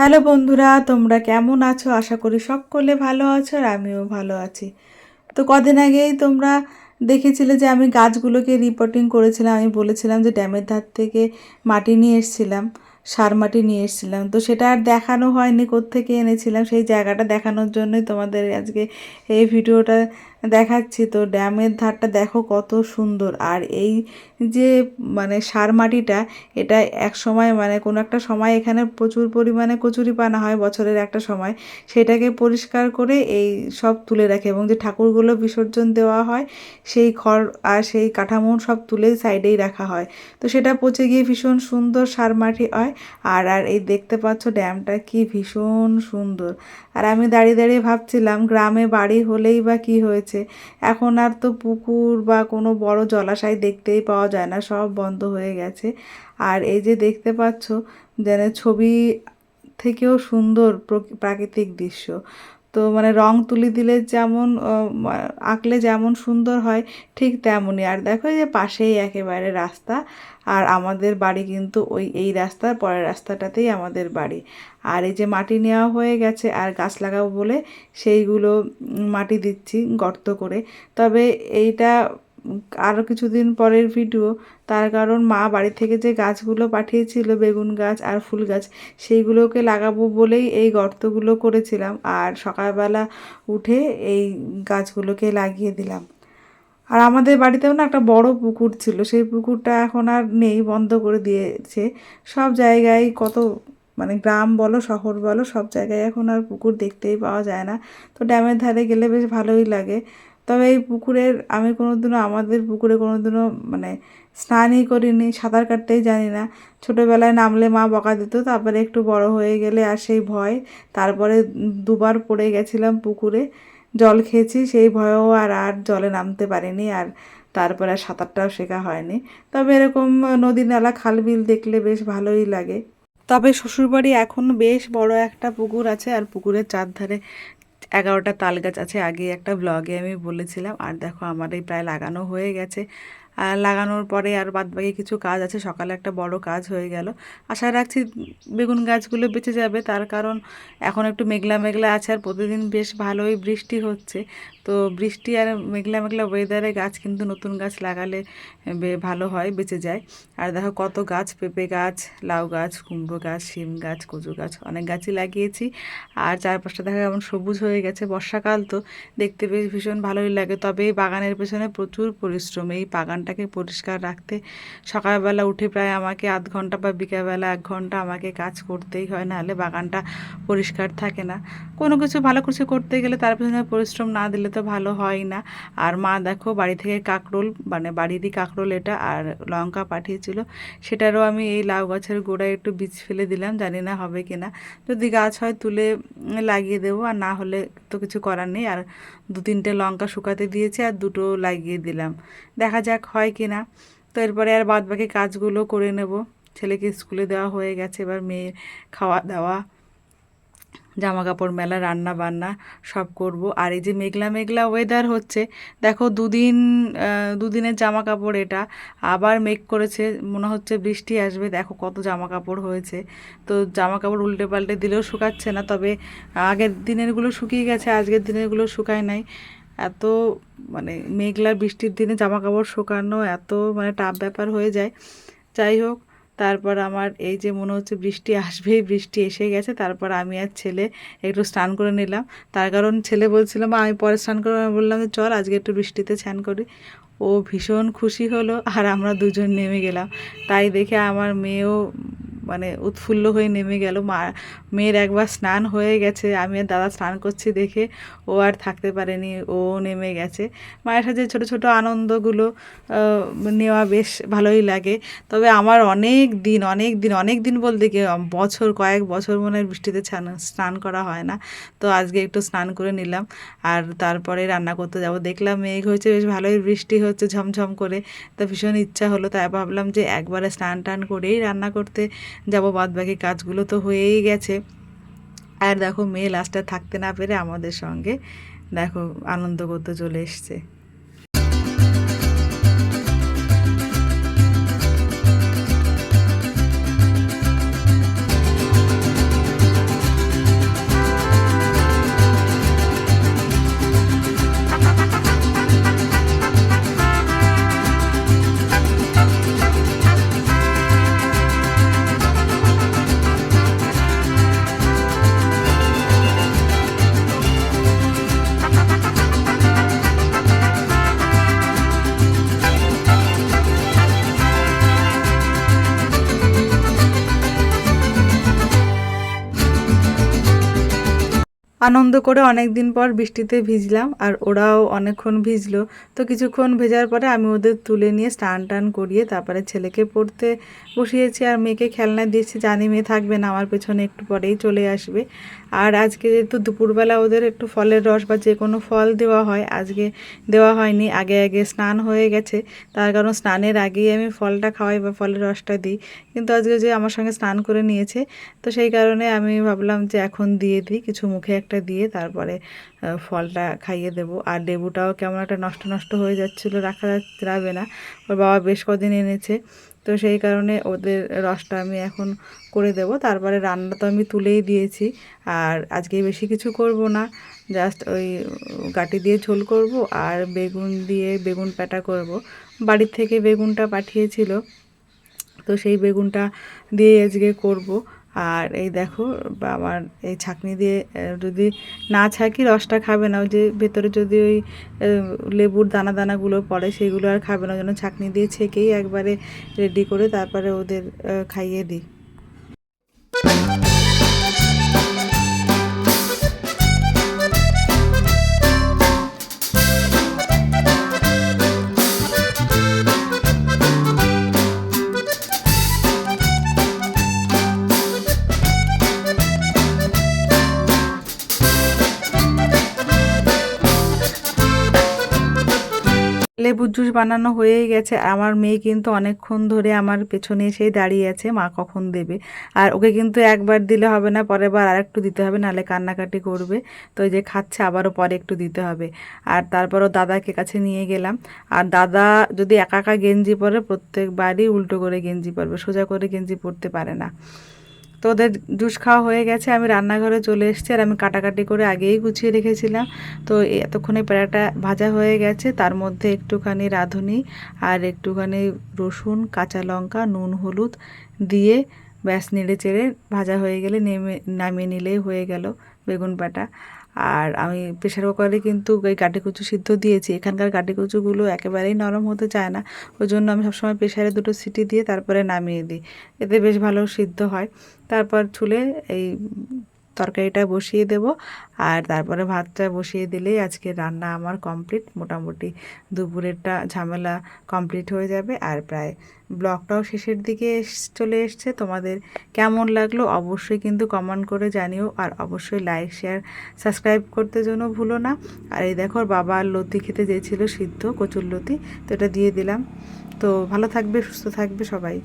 Hello বন্ধুরা, তোমরা কেমন আছো? আশা করি সকলে ভালো আছো আর আমিও ভালো আছি। তো কদিন আগেই তোমরা দেখেছিলে যে আমি গাছগুলোকে রিপোর্টিং করেছিলাম, আমি বলেছিলাম যে ড্যামের ধার থেকে মাটি নিয়ে এসেছিলাম। সার মাটি নিয়ে এসেছিলাম। তো সেটা আর দেখানো হয়নি, কোত্থেকে এনেছিলাম, সেই জায়গাটা দেখানোর জন্যই তোমাদের আজকে এই ভিডিওটা দেখাচ্ছি। তো ড্যামের ধারটা দেখো কত সুন্দর। আর এই যে মানে সার মাটিটা এটা এক সময় মানে কোনো একটা সময় এখানে প্রচুর পরিমাণে কচুরি পানা হয়, বছরের একটা সময়। সেটাকে পরিষ্কার করে এই সব তুলে রাখে এবং যে ঠাকুরগুলো বিসর্জন দেওয়া হয়, সেই খড় আর সেই কাঠামো সব তুলে সাইডেই রাখা হয়। তো সেটা পচে গিয়ে ভীষণ সুন্দর সার মাটি হয়। আর আর এই দেখতে পাচ্ছ ড্যামটা কি ভীষণ সুন্দর। আর আমি দাঁড়িয়ে দাঁড়িয়ে ভাবছিলাম, গ্রামে বাড়ি হলেই বা কি হয়েছে? এখন আর তো পুকুর বা কোনো বড় জলাশয় দেখতেই পাওয়া যায় না, সব বন্ধ হয়ে গেছে। আর এই যে দেখতে পাচ্ছ, যেন ছবি থেকেও সুন্দর প্রক- প্রাকৃতিক দৃশ্য। তো মানে রং তুলি দিলে যেমন আঁকলে যেমন সুন্দর হয়, ঠিক তেমনই। আর দেখো যে পাশেই একেবারে রাস্তা, আর আমাদের বাড়ি কিন্তু ওই, এই রাস্তার পরের রাস্তাটাতেই আমাদের বাড়ি। আর এই যে মাটি নেওয়া হয়ে গেছে, আর গাছ লাগাবো বলে সেইগুলো মাটি দিচ্ছি গর্ত করে। তবে এইটা আরও কিছুদিন পরের ভিডিও। তার কারণ মা বাড়ি থেকে যে গাছগুলো পাঠিয়েছিল, বেগুন গাছ আর ফুল গাছ, সেইগুলোকে লাগাবো বলেই এই গর্তগুলো করেছিলাম আর সকালবেলা উঠে এই গাছগুলোকে লাগিয়ে দিলাম। আর আমাদের বাড়িতেও না একটা বড় পুকুর ছিল, সেই পুকুরটা এখন আর নেই, বন্ধ করে দিয়েছে। সব জায়গায় কত মানে গ্রাম বলো, শহর বলো, সব জায়গায় এখন আর পুকুর দেখতেই পাওয়া যায় না। তো ড্যামের ধারে গেলে বেশ ভালোই লাগে। তবে এই পুকুরের, আমি কোনোদিনও আমাদের পুকুরে কোনোদিনও মানে স্নানই করিনি, সাঁতার কাটতেই জানি না। ছোটোবেলায় নামলে মা বকা দিত, তারপরে একটু বড় হয়ে গেলে আর সেই ভয়। তারপরে দুবার পড়ে গেছিলাম পুকুরে, জল খেয়েছি, সেই ভয়েও আর আর জলে নামতে পারিনি আর তারপরে আর সাঁতারটাও শেখা হয়নি। তবে এরকম নদী নালা, খাল বিল দেখলে বেশ ভালোই লাগে। তবে শ্বশুরবাড়ি এখন বেশ বড় একটা পুকুর আছে আর পুকুরের চারধারে এগারোটা তাল গাছ আছে আগে একটা ব্লগে আমি বলেছিলাম। আর দেখো, আমার এই প্রায় লাগানো হয়ে গেছে। লাগানোর পরে আর বাদবাকি কিছু কাজ আছে, সকালে একটা বড় কাজ হয়ে গেল। আশা রাখছি বেগুন গাছগুলো বেঁচে যাবে, তার কারণ এখন একটু মেঘলা মেঘলা আছে আর প্রতিদিন বেশ ভালোই বৃষ্টি হচ্ছে। তো বৃষ্টি আর মেঘলা মেঘলা ওয়েদারে গাছ কিন্তু নতুন গাছ লাগালে ভালো হয়, বেঁচে যায়। আর দেখো কত গাছ, পেঁপে গাছ, লাউ গাছ, কুমড়ো গাছ, শিম গাছ, কচু গাছ, অনেক গাছই লাগিয়েছি। আর চারপাশটা দেখা কেমন সবুজ হয়ে গেছে, বর্ষাকাল তো, দেখতে বেশ ভীষণ ভালোই লাগে। তবে এই বাগানের পেছনে প্রচুর পরিশ্রম, এই বাগানটাকে পরিষ্কার রাখতে সকালবেলা উঠে প্রায় আমাকে আধ ঘণ্টা বা বিকালবেলা এক ঘণ্টা আমাকে কাজ করতেই হয়, নাহলে বাগানটা পরিষ্কার থাকে না। কোনো কিছু ভালো কিছু করতে গেলে তার পেছনে পরিশ্রম না দিলে তো ভালো হয় না। আর মা দেখো বাড়ি থেকে কাঁকরোল মানে বাড়িরই কাঁকরোল এটা আর লঙ্কা পাঠিয়েছিল। সেটারও আমি এই লাউ গাছের গোড়ায় একটু বীজ ফেলে দিলাম, জানি না হবে কি না যদি গাছ হয় তুলে লাগিয়ে দেবো, আর না হলে তো কিছু করার নেই। আর দু তিনটে লঙ্কা শুকাতে দিয়েছি আর দুটো লাগিয়ে দিলাম। দেখা যাক হয় কি না তো এরপরে আর বাদ বাকি কাজগুলো করে নেব। ছেলেকে স্কুলে দেওয়া হয়ে গেছে, এবার মেয়ের খাওয়া দাওয়া। জামা কাপড় মেলা রান্না বান্না সব করব। আর এই যে মেঘলা মেঘলা ওয়েদার হচ্ছে, দেখো দুদিন দুদিনের জামা কাপড় এটা, আবার মেঘ করেছে, মনে হচ্ছে বৃষ্টি আসবে, দেখো কত জামা কাপড় হয়েছে। তো জামা কাপড় উল্টে পাল্টে দিলেও শুকাচ্ছে না, তবে আগের দিনেরগুলো শুকিয়ে গেছে, আজকের দিনেরগুলো শুকায় নাই। এত মানে মেঘলা বৃষ্টির দিনে জামা কাপড় শুকানো এত মানে টাফ ব্যাপার হয়ে যায়। যাই হোক তারপর আমার এই যে মনে হচ্ছে বৃষ্টি আসবেই, বৃষ্টি এসে গেছে, তারপর আমি আর ছেলে একটু স্নান করে নিলাম। তার কারণ ছেলে বলছিল, মা, আমি পরে স্নান করে বললাম যে, চল, আজকে একটু বৃষ্টিতে স্নান করি। ও ভীষণ খুশি হলো, আর আমরা দুজন নেমে গেলাম। তাই দেখে আমার মেয়েও মানে উৎফুল্ল হয়ে নেমে গেল। মা, মেয়ের একবার স্নান হয়ে গেছে। আমি আর দাদা স্নান করছি দেখে ও আর থাকতে পারেনি, ও নেমে গেছে। মায়ের সাথে ছোট ছোট আনন্দগুলো নেওয়া বেশ ভালোই লাগে। তবে আমার অনেক দিন অনেক দিন অনেক দিন বলতে কি, বছর, কয়েক বছর মনে হয় বৃষ্টিতে স্নান করা হয় না। তো আজকে একটু স্নান করে নিলাম আর তারপরে রান্না করতে যাব। দেখলাম মেঘ হয়েছে, বেশ ভালোই বৃষ্টি হচ্ছে ঝমঝম করে। তো ভীষণ ইচ্ছা হলো, তাই ভাবলাম যে একবারে স্নান টান করেই রান্না করতে যাব বাদ বাকি কাজগুলো তো হয়েই গেছে। আর দেখো, মেয়ে লাস্টে থাকতে না পেরে আমাদের সঙ্গে, দেখো, আনন্দ করতে চলে এসছে। আনন্দ করে অনেক দিন পর বৃষ্টিতে ভিজলাম আর ওরাও অনেকক্ষণ ভিজলো। তো কিছুক্ষণ ভেজার পরে আমি ওদের তুলে নিয়ে স্নান টান করিয়ে তারপরে ছেলেকে পড়তে বসিয়েছি আর মেয়েকে খেলনা দিয়েছি। জানি মেয়ে থাকবে না, আমার পেছনে একটু পরেই চলে আসবে। আর আজকে যেহেতু দুপুরবেলা ওদের একটু ফলের রস বা যে কোনো ফল দেওয়া হয়, আজকে দেওয়া হয়নি, আগে আগে স্নান হয়ে গেছে। তার কারণ স্নানের আগেই আমি ফলটা খাওয়াই বা ফলের রসটা দিই। কিন্তু আজকে যে আমার সঙ্গে স্নান করে নিয়েছে, তো সেই কারণে আমি ভাবলাম যে এখন দিয়ে দিই, কিছু মুখে একটা দিয়ে তারপরে ফলটা খাইয়ে দেবো। আর লেবুটাও কেমন একটা নষ্ট নষ্ট হয়ে যাচ্ছিল, রাখা যাবে না। ওর বাবা বেশ কদিন এনেছে। তো সেই কারণে ওদের রসটা আমি এখন করে দেব। তারপরে রান্না তো আমি তুলেই দিয়েছি। আর আজকে বেশি কিছু করব না। জাস্ট ওই গাটি দিয়ে ঝোল করব আর বেগুন দিয়ে বেগুন প্যাটা করব। বাড়ির থেকে বেগুনটা পাঠিয়েছিল। তো সেই বেগুনটা দিয়ে আজকে করব। আর এই দেখো আমার এই ছাঁকনি দিয়ে যদি না ছাকি রসটা খাবে না, ওই যে ভেতরে যদি ওই লেবুর দানা দানাগুলো পড়ে, সেগুলো আর খাবে না জন্য ছাকনি দিয়ে ছেঁকেই একবারে রেডি করে তারপরে ওদের খাইয়ে দিই। লেবুর জুস বানানো হয়েই গেছে। আমার মেয়ে কিন্তু অনেকক্ষণ ধরে আমার পেছনে এসেই দাঁড়িয়ে আছে, মা কখন দেবে? আর ওকে কিন্তু একবার দিলে হবে না, পরের বার আরেকটু দিতে হবে, নাহলে কান্নাকাটি করবে। তো যে খাচ্ছে, আবারও পরে একটু দিতে হবে। আর তারপরও দাদাকে কাছে নিয়ে গেলাম। আর দাদা যদি একা একা গেঞ্জি পরে, প্রত্যেকবারই উল্টো করে গেঞ্জি পরবে, সোজা করে গেঞ্জি পরতে পারে না। তো ওদের জুস খাওয়া হয়ে গেছে, আমি রান্নাঘরে চলে এসেছি আর আমি কাটাকাটি করে আগেই গুছিয়ে রেখেছিলাম। তো এতক্ষণে প্যাড়াটা ভাজা হয়ে গেছে, তার মধ্যে একটুখানি রাঁধুনি আর একটুখানি রসুন, কাঁচা লঙ্কা, নুন, হলুদ দিয়ে ব্যাস নেড়ে চেড়ে ভাজা হয়ে গেলে নেমে নামিয়ে নিলেই হয়ে গেল বেগুন বাটা আর আমি প্রেশার কুকারে কিন্তু এই কাটিকুচু সিদ্ধ দিয়েছি। এখানকার কাটিকুচুগুলো একেবারেই নরম হতে চায় না। ওই জন্য আমি সবসময় প্রেশারে দুটো সিটি দিয়ে তারপরে নামিয়ে দিই। এতে বেশ ভালো সিদ্ধ হয়। তারপর চুলে এই তরকারিটা বসিয়ে দেব। আর তারপরে ভাতটা বসিয়ে দিলেই আজকে রান্না আমার কমপ্লিট। মোটামুটি দুপুরেরটা ঝামেলা কমপ্লিট হয়ে যাবে। আর প্রায় ব্লগটাও শেষের দিকে চলে এসছে। তোমাদের কেমন লাগল অবশ্যই কিন্তু কমেন্ট করে জানিও। আর অবশ্যই লাইক, শেয়ার, সাবস্ক্রাইব করতে জন্য ভুলো না। আর এই দেখো, বাবা আর লতি খেতে চেয়েছিল সিদ্ধ কচুর লতি। তো এটা দিয়ে দিলাম। তো ভালো থাকবে, সুস্থ থাকবে সবাই।